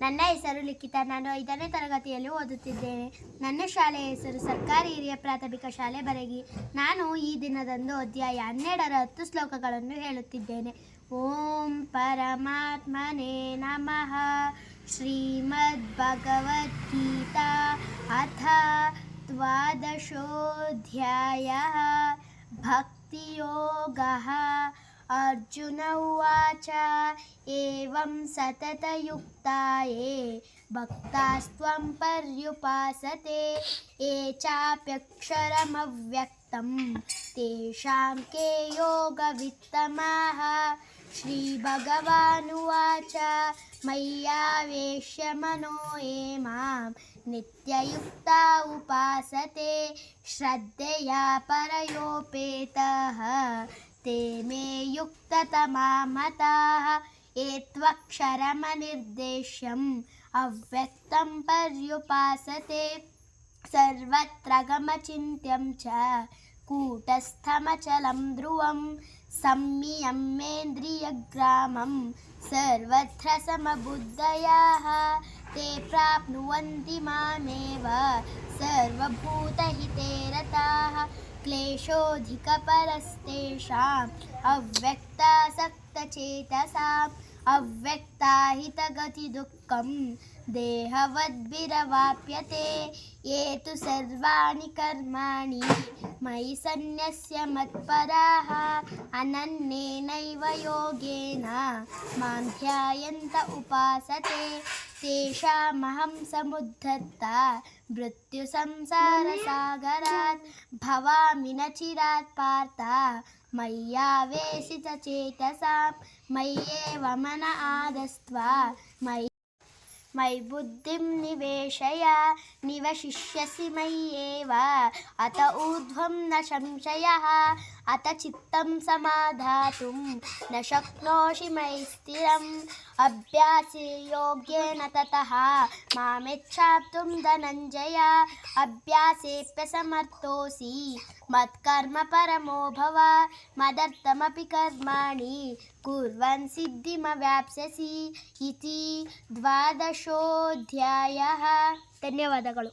ನನ್ನ ಹೆಸರು ಲಿಖಿತ. ನಾನು ಐದನೇ ತರಗತಿಯಲ್ಲಿ ಓದುತ್ತಿದ್ದೇನೆ. ನನ್ನ ಶಾಲೆಯ ಹೆಸರು ಸರ್ಕಾರಿ ಹಿರಿಯ ಪ್ರಾಥಮಿಕ ಶಾಲೆ ಬರಗಿ. ನಾನು ಈ ದಿನದಂದು ಅಧ್ಯಾಯ ಹನ್ನೆರಡರ ಹತ್ತು ಶ್ಲೋಕಗಳನ್ನು ಹೇಳುತ್ತಿದ್ದೇನೆ. ಓಂ ಪರಮಾತ್ಮನೇ ನಮಃ. ಶ್ರೀಮದ್ ಭಗವದ್ಗೀತಾ ಅಥ ದ್ವಾದಶೋಧ್ಯಾಯ ಭಕ್ತಿಯೋಗः. अर्जुन उवाच एवं सततयुक्ताये भक्तास्त्वं पर्युपासते ये चाप्यक्षरमव्यक्तं तेषां के योगवित्तमाः। श्रीभगवानुवाच मय्यावेश्य मनो ये मां नित्ययुक्ता उपासते श्रद्धया परयोपेतः। ते मे युक्ततमा मताः ये त्वक्षरमनिर्देश्यम् अव्यक्तं पर्युपासते सर्वत्र गमचिन्त्यं च कूटस्थमचलं ध्रुवं संयम्येन्द्रियग्रामं सर्वत्र समबुद्धयाः ते प्राप्नुवन्ति मामेव सर्वभूतहिते रताः क्लेशोऽधिकपरस्तेषाम् अव्यक्तासक्तचेतसाम् अव्यक्ताहितगतिदुःखं देहवद्भिरवाप्यते ये तु सर्वाणि कर्माणि मयि सन्न्यस्य मत्पराः अनन्येनैव योगेन मां ध्यायन्त उपासते तेषामहं समुद्धर्ता मृत्युसंसारसागरात् भवामि न चिरात् पार्थ मय्यावेशितचेतसां मय्येव मन आदस्त्वा मयि मयि बुद्धिं निवेशय निवशिष्यसि मय्येव अत ऊर्ध्वं न संशयः अत चित्तं समाधातुं न शक्नोषि मयि स्थिरम् अभ्यासे योग्येन ततः मामेच्छाप्तुं धनञ्जय अभ्यासेऽप्यसमर्थोऽसि मत्कर्म परमो भव मदर्थमपि कर्माणि कुर्वन् सिद्धिमवाप्स्यसि इति द्वादशोऽध्यायः ಧನ್ಯವಾದಗಳು